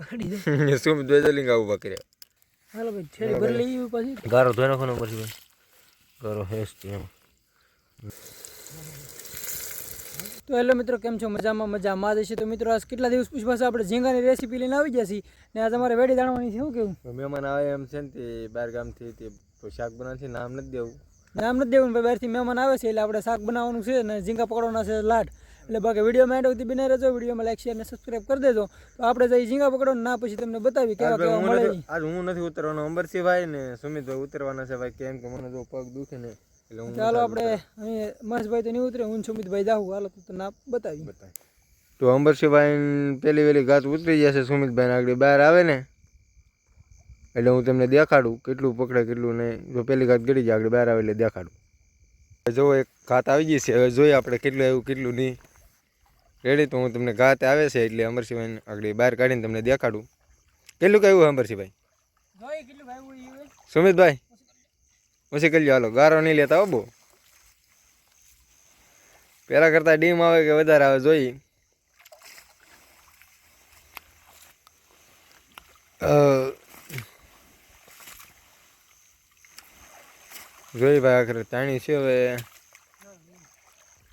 કાઢી આવું બકરે હાલો ભાઈ છેડી ભરી લઈએ પછી? ગારો ધોઈ નાખવાનો પછી ભાઈ. ગારો હેસ એમ. તો હેલો મિત્રો કેમ છો? મજામાં મજામાં જ છે. તો મિત્રો આજ કેટલા દિવસ પૂછવા પાછા આપણે ઝીંગાની રેસીપી લઈને આવી ગયા છીએ? ને આજ અમારે વેડી દાણવાની છે શું કેવું? મહેમાન આવે એમ છે ને તે બાર ગામથી તે શાક બનાવશે નામ નથી દેવું. નામ નથી દેવું ભાઈ બહારથી મહેમાન આવે છે એટલે આપણે શાક બનાવવાનું છે ને ઝીંગા પકડવાના છે લાટ એટલે બાકી વિડીયોમાં એન્ડ સુધી બને રહેજો. વિડીયોમાં લાઈક શેર અને સબસ્ક્રાઇબ કરી દેજો. તો આપણે જઈ ઝીંગા પકડો ના પછી તમને બતાવી કેવા કેવા મળે આજ હું નથી ઉતરવાનો અંબરસિંહભાઈ ને સુમિતભાઈ ઉતરવાના છે ભાઈ. કેમ કે મને જો પગ દુખે ને. એટલે હું ચાલો આપણે અહીં મહેશભાઈ તો નહીં ઉતરે હું સુમિતભાઈ જાઉં. હાલો તો ના બતાવી. બતાય તો અંબરસિંહભાઈ પેલી વેલી ઘાસ ઉતરી જશે સુમિતભાઈને આગળ બહાર આવે ને. એટલે હું તમને દેખાડું કેટલું પકડે કેટલું નહીં. જો પેલી ઘાત ગળી જાય આગળ બહાર આવે એટલે દેખાડું. જો એક ઘાત આવી ગઈ છે હવે જોઈએ આપણે કેટલું આવ્યું કેટલું નહીં. રેડી તો હું તમને ગાતે આવે છે એટલે અમરસિંહભાઈ આગળ બહાર કાઢીને તમને દેખાડું. કેટલું કહ્યું અમરસિંહભાઈ? સુમિતભાઈ? પછી કરી હાલો ગારો નહીં લેતા હો બહુ. પહેલાં કરતાં ડીમ આવે કે વધારે આવે જોઈ. જોઈ ભાઈ આખરે તાણી છે હવે.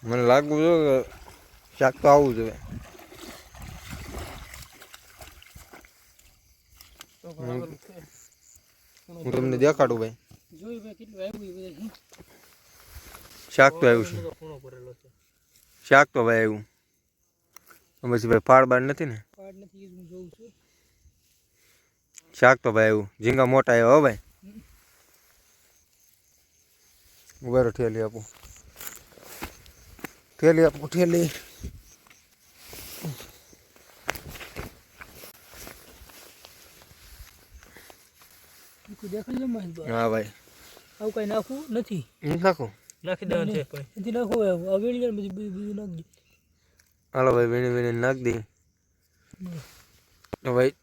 મને લાગવું જો કે શાક તો આવવું જોઈએ હું તમને દેખાડું ભાઈ. શાક તો આવ્યું છે. શાક તો ભાઈ આવ્યું. પછી ભાઈ ફાળ બાળ નથી ને? શાક તો ભાઈ આવ્યું. ઝીંગા મોટા આવ્યા હો ભાઈ. ઊભા ઠેલી આપું. ઠેલી આપું ઠેલી. છે હા ભાઈ. આવું કઈ નાખવું નથી. નાખી? દેવાનું છે આ વીણી હાલો ભાઈ વીણી વીણી નાખ દે તો ભાઈ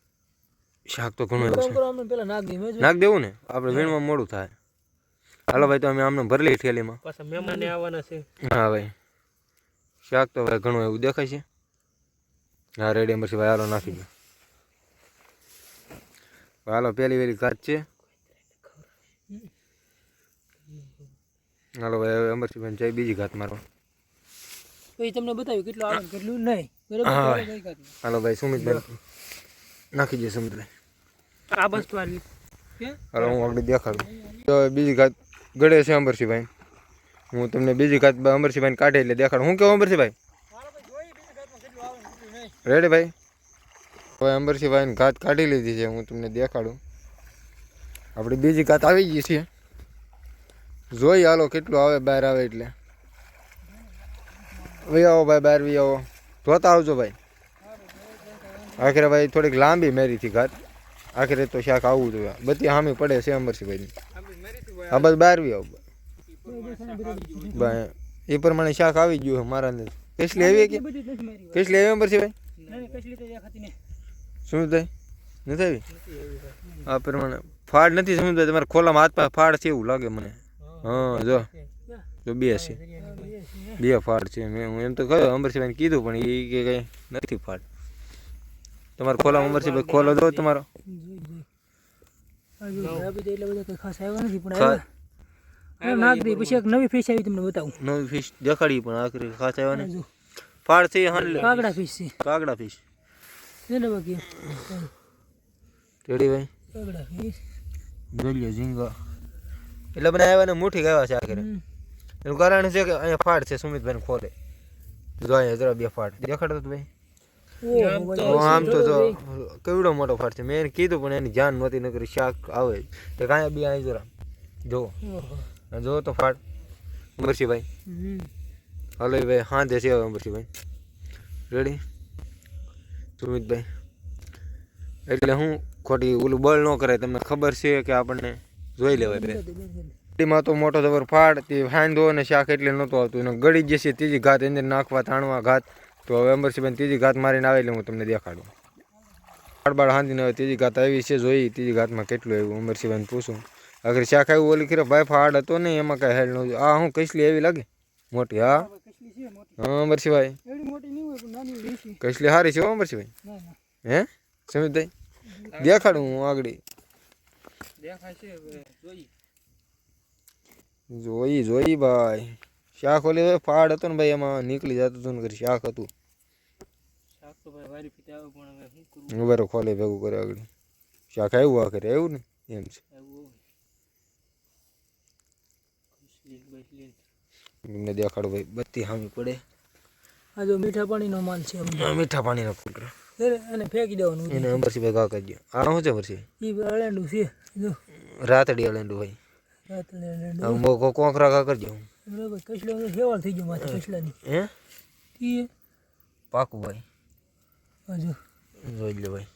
શાક તો ઘણું છે. પેલા નાખ મેં નાખ દેવું ને? આપણે વીણમાં મોડું થાય. હાલો ભાઈ તો અમે આમને ભરી લઈએ ઠેલીમાં. પાછા મહેમાન આવવાના છે. હા ભાઈ. શાક તો ભાઈ ઘણું એવું દેખાય છે. હા રેડી પછી ભાઈ હાલો નાખી દો હાલો પેલી વેલી ઘાત છે. હાલો ભાઈ હવે અમરસિંહભાઈ જાય બીજી ઘાત મારો પછી તમને બતાવ્યું કેટલું આવે કેટલું નહીં. બરાબર? હાલો ભાઈ સુમિતભાઈ. નાખી દે સુમિતભાઈ. આ બસ તો આટલી હાલો હું આગળ દેખાડું. તો બીજી ઘાત ગળે છે અમરસિંહભાઈ હું તમને બીજી ઘાત અમરસિંહભાઈ કાઢે એટલે દેખાડું. હું કેવું અમરસિંહભાઈ રેડી ભાઈ હવે અંબરસિંહભાઈ ઘાત કાઢી લીધી છે. હું તમને દેખાડું. આપણી બીજી ઘાત આવી ગઈ છે. જોઈ હાલો કેટલું આવે બહાર આવે એટલે. વી આવો ભાઈ, બહાર વી આવો. જોતા આવજો ભાઈ. આખરે ભાઈ થોડીક લાંબી મેરી થી ઘાત આખરે તો શાક આવવું જોઈએ બધી હામી પડે છે અંબરસિંહભાઈની હા, બસ બહાર વી આવો ભાઈ. એ પ્રમાણે શાક આવી ગયું છે મારા અંદર કેટલી આવી કે. કેટલી આવી અમરસિંહભાઈ શું. સુમિતભાઈ નથી આવી? આ પ્રમાણે ફાડ નથી સુમિતભાઈ તમારા ખોલામાં હાથ પા ફાડ છે એવું લાગે મને. હા જો. જો બે છે. બે ફાડ છે. મેં હું એમ તો કહ્યું અમરસિંહભાઈને કીધું પણ એ કે કંઈ નથી ફાડ. તમારો ખોલામાં અમરસિંહભાઈ ખોલો દો તમારો. પછી એક નવી ફિશ આવી તમને બતાવું. નવી ફિશ દેખાડી પણ આખરી ખાસ આવ્યા આ ફાડ હાલ કાગડા ફિશ છે. કાગડા ફિશ છે ને બાકી. રેડી ભાઈ? કાગડા ફિશ જોઈ લો ઝીંગા. એટલે બને આવ્યા ને મુઠી ગયા છે આખરે. એનું કારણ છે કે અહીંયા ફાડ છે સુમિતભાઈ ખોલે. જો અહીંયા જરા બે ફાડ. દેખાડો તો ભાઈ. આમ તો જો કેવડો મોટો ફાડ છે. મેં એને કીધું પણ એની જાન નહોતી નકરી શાક આવે. તો કાંઈ બી અહીં જરા. જો. જો તો ફાડ. અમરસિંહભાઈ હલો હાલો ભાઈ હા છે હવે અમરસિંહભાઈ રેડી સુમિતભાઈ. એટલે હું ખોટી ઓલું બળ ન કરે તમને ખબર છે કે આપણને જોઈ લેવાય બે. માં તો મોટો જબર ફાડ તે હાંધો અને શાક એટલે નહોતું આવતું. એને ગળી જશે ત્રીજી ઘાત અંદર નાખવા તાણવા ઘાત. તો હવે અંબરસિંહભાઈ ત્રીજી ઘાત મારીને આવે એટલે હું તમને દેખાડું. બાળબાળ બાળ હાંધીને હવે ત્રીજી ઘાત આવી છે જોઈ ત્રીજી ઘાતમાં કેટલું આવ્યું અંબરસિંહભાઈને પૂછું. અગર શાક આવ્યું ઓલી ખરે ભાઈ ફાડ હતો ને એમાં કાંઈ હેડ નહોતું આ હું કસલી એવી લાગે? મોટી હા? હા અંબરસિંહભાઈ. કસલી નહીં સારી છે અંબરસિંહભાઈ. હે? સમિતભાઈ દેખાડું હું આગળ. દેખાય છે હવે જોઈ જોઈ જોઈ ભાઈ. શાક ઓલી હવે ફાડ હતો ને ભાઈ એમાં નીકળી જતું હતું ને કરી શાક હતું. શાક તો ભાઈ વારી ફીતે આવે પણ હવે શું કરવું ઉભેરો ખોલે ભેગું કરે આગળ. શાક આવ્યું આ કરે એવું ને? એમ છે. તમને દેખાડો ભાઈ બત્તી હામી પડે. આ જો મીઠા પાણીનો માલ છે મીઠા પાણીનો ફૂટરો એને ફેંકી દેવાનું એને ભાઈ કા કરજો આ શું છે પછી એ અળેંડું છે. જો. રાતડી અલેન્ડું ભાઈ રાતડી અળેંડું મોકો કોંકરા કા કરજો. બરાબર કસલો હેવાળ થઈ ગયો માથે કસલાની હે? ઈ પાકું ભાઈ હજુ જોઈ લે ભાઈ.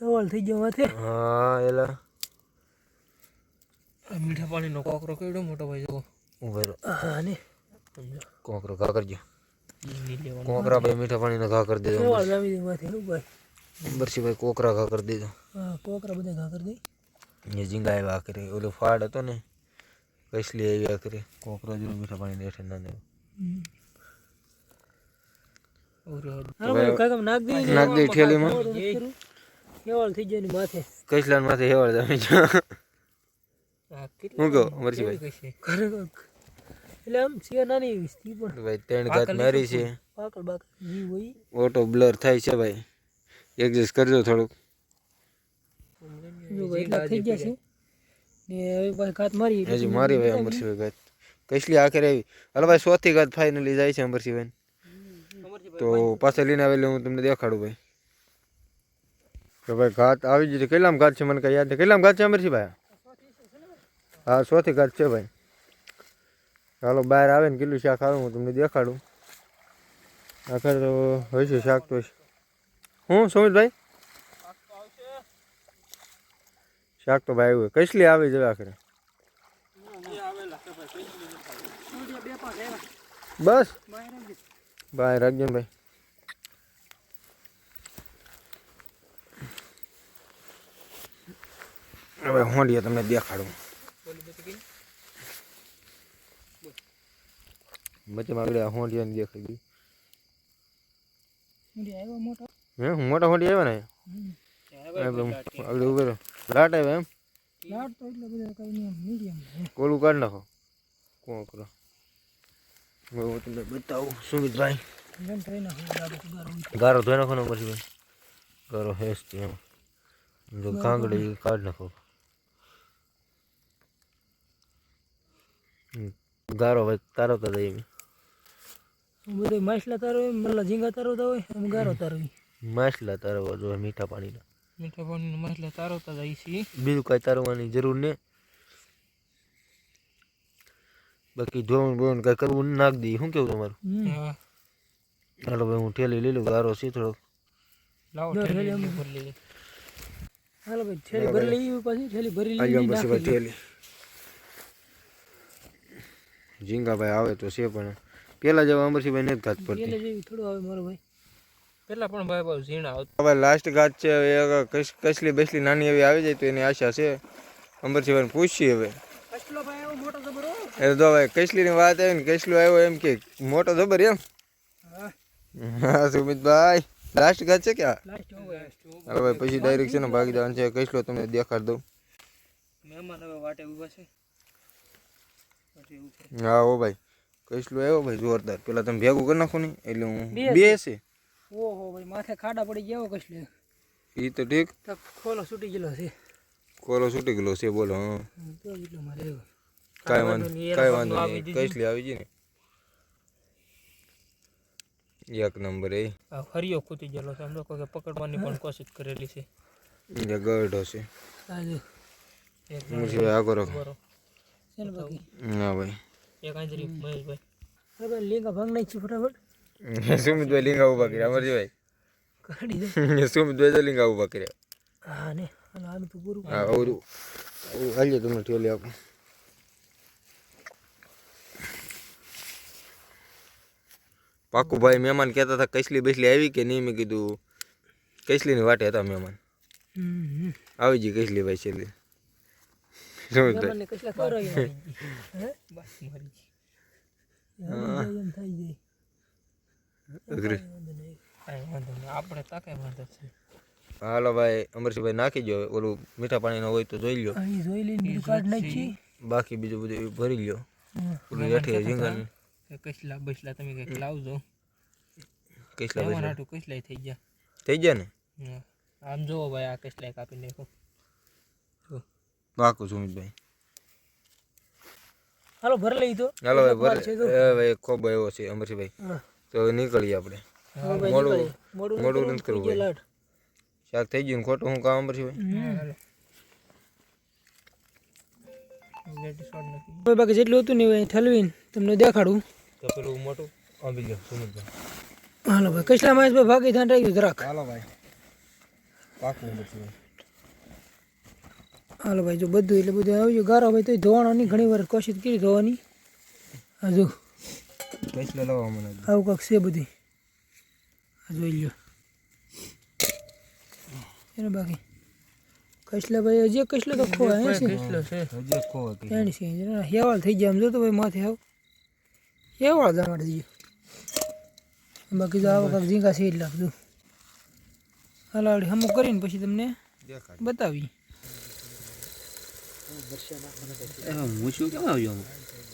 હેવાળ થઈ ગયો માથે. હા એલા. મીઠા પાણીનો કોકરો કેવડો મોટો ભાઈ જો ઉભેરો હા ને કોંકરો કા કરજો. કોંકરા ભાઈ મીઠા પાણીનો ઘા કરી દેજો હેવાળ જામી દે માથે શું ભાઈ અમરસીભાઈ કોકરા ઘા કરી દેજો હા કોકરા બધા ઘા કરી દે એ ઝીંગા આવ્યા કરે ઓલો ફાડ હતો ને કસલી આવ્યા કરે કોકરો જ મીઠા પાણી દેઠે ના દેવો હાલો ભાઈ કાકા નાખ દે નાખ દે ઠેલીમાં હેવાળ થઈ જાય ને માથે કસલાન માથે હેવાળ જામી જો હું કહું અમરસીભાઈ ખરેખર એટલે આમ છે નાની એવી સ્થિતિ પણ. ભાઈ ત્રણ ઘાત મારી છે. પાકળ બાકળ જીવ હોય. ઓટો બ્લર થાય છે ભાઈ. એડજસ્ટ કરજો થોડુંક. થઈ ગયા છે. ને હવે ભાઈ ઘાત મારી હજી મારી ભાઈ અમરસિંહભાઈ ઘાત. કસલી આખરે આવી. હાલો ભાઈ સોથી ઘાત ફાઇનલી જાય છે અમરસિંહભાઈ. તો પાસે લઈને આવેલી હું તમને દેખાડું ભાઈ. તો ભાઈ ઘાત આવી જ કેટલામ ઘાત છે? મને કઈ યાદ નહીં. કેટલામ ઘાત છે અમરસિંહભાઈ? હા સોથી ઘાત છે ભાઈ. ચાલો બહાર આવે ને કેટલું શાક આવે હું તમને દેખાડું. આખર તો હોય છે શાક તો હું, સુમિતભાઈ? શાક તો ભાઈ આવ્યું કસલી આવી જવે આખરે? બસ. ભાઈ રાખજો હવે હોંડીએ તમને દેખાડું. વચ્ચેમાં આગળ હોંડિયાને દેખાઈ ગઈ હે હું મોટા હોંડી આવ્યો ને? આગળ આગળ ઉભે લાટ આવે એમ? લાટ તો એટલે બધા કઈ નહીં મીડિયમ કોલું કાઢ નાખો. કોણ કરો? હું તમને બતાવું. સુમિતભાઈ ગારો ધોઈ નાખો ને પછી ભાઈ. ગારો હેસ એમ. જો કાંગડી કાઢ નાખો. ગારો ભાઈ તારો તો દઈ બધું માછલા તારો હોય મલ્લા ઝીંગા તારો હોય એમ ગારો તારવી માછલા તારવા જો મીઠા પાણીના. મીઠા પાણીનો માછલા તારવતા જાય છે. બીજું કાંઈ તારવાની જરૂર નહીં. બાકી ધોવાનું બોવાનું કાંઈ કરવું નાખ દઈએ શું કેવું તમારું? ચાલો ભાઈ હું ઠેલી લઈ લઉં ગારો છે થોડોક. લાવો ઠેલી ભરી લઈએ. હાલો ભાઈ ઠેલી ભરી લઈએ પછી ઠેલી ભરી લઈએ પછી ભાઈ ઝીંગાભાઈ આવે તો છે પણ. પેલા જેવા અમરસિંહભાઈ નથી ઘાત પડતી. થોડું આવે મારો ભાઈ. પેલા પણ ભાઈ બહુ ઝીણા આવતા. હવે લાસ્ટ ઘાત છે હવે કસલી બેસલી નાની એવી આવી જાય તો એની આશા છે. અમરસિંહભાઈને પૂછીએ હવે. કસલો ભાઈ એવો એ તો કસલીની વાત આવી ને કસલો આવ્યો એમ કે મોટો જબર એમ? હા. સુમિતભાઈ લાસ્ટ ઘાત છે હવે હવે. ભાઈ પછી ડાયરેક્ટ છે ને ભાગી જવાનું છે કસલો તમને દેખાડ દઉં. મહેમાન હવે વાટે ઊભા છે પછી એવું છે. હા હો ભાઈ. કસલો આવ્યો ભાઈ જોરદાર. પેલા તમે ભેગું કરી નાખો ને એટલે હું બે છે? ઓહો ભાઈ માથે ખાડા પડી ગયા કસલે એ તો ઠીક. તો ખોલો છૂટી ગયેલો છે. કોલો છૂટી ગયેલો છે બોલો હા. કઈ વાંધો કાંઈ વાંધો નહીં. કસલી આવી ગઈ ને એક નંબર એ. આ હરિયો ખૂટી ગયેલો છે. આમ લોકો કે પકડવાની પણ કોશિશ કરેલી છે. એ ગરડો છે. આજે એક મુરશી આગો રાખો. ને હા ભાઈ. એક આંજરી મહેશભાઈ. હવે લીંગા ભાંગ નાખી ફટાફટ. સુમિતભાઈ લીંગા ઊભા કર્યા અમરજીભાઈ કાઢી દે. સુમિતભાઈ તો લીંગા ઊભા કર્યા હા ને. હાલો આનું તો પૂરું. હા ઓરું હાલ્યો તમને ઠેલી આપો. પાકું ભાઈ મહેમાન કહેતા હતા કૈસલી બેસલી આવી કે નહીં? મેં કીધું કસલીની વાટે હતા મહેમાન. આવી જઈ કૈસલી ભાઈ છેલ્લી મને હે? બસ મરી ગઈ આપણે વાંધો છે. હાલો ભાઈ અમરસિંહભાઈ નાખી દો ઓલું મીઠા પાણીનો હોય તો જોઈ લો જોઈ લઈને નાખી. બાકી બીજું બધું ભરી લ્યો. ઓલું હેઠે રીંગણ કસલા બસલા તમે કંઈક લાવજો. કસલા કસલાય થઈ ગયા. થઈ ગયા ને? આમ જોવો ભાઈ આ કસલાય કાપી નાખો પાકું સુમિતભાઈ. હાલો ભર લઈ તો. હાલો ભાઈ ભર. એ ભાઈ ખૂબ એવો છે અમરસિંહભાઈ. તો નીકળીએ આપણે. મોડું મોડું મોડું નથી કરવું ભાઈ. શાક થઈ ગયું ખોટું હું કામ અમરસિંહભાઈ બાકી જેટલું હતું ને એ ઠલવીને તમને દેખાડું. તો પેલું મોટું આંબી લ્યો સુમિતભાઈ. હાલો ભાઈ કસલા મહેશભાઈ ભાગી ધ્યાન રાખ્યું જરાક. હાલો ભાઈ. પાકું અમરસિંહભાઈ હાલો ભાઈ જો બધું એટલે બધું આવી ગયું ગારો ભાઈ તો ધોવાનો નહીં ઘણી વાર કોશિશ કરી ધોવાની. હજુ કેટલા લાવવા મને આવું કાંક છે બધી આ જોઈ લ્યો. એને બાકી. કસલા ભાઈ હજી કસલા તો ખોવા હે છે? કસલો છે. હજી ખોવા કે એની છે જરા હેવાળ થઈ ગયા આમ જો તો ભાઈ માથે આવ. હેવાળ જવા દઈએ બાકી તો આવો કાંક ઝીંગા છે જ લાગતું હાલ આવડી હમું કરીને પછી તમને દેખાડ બતાવી હું શું કેમ આવ્યો?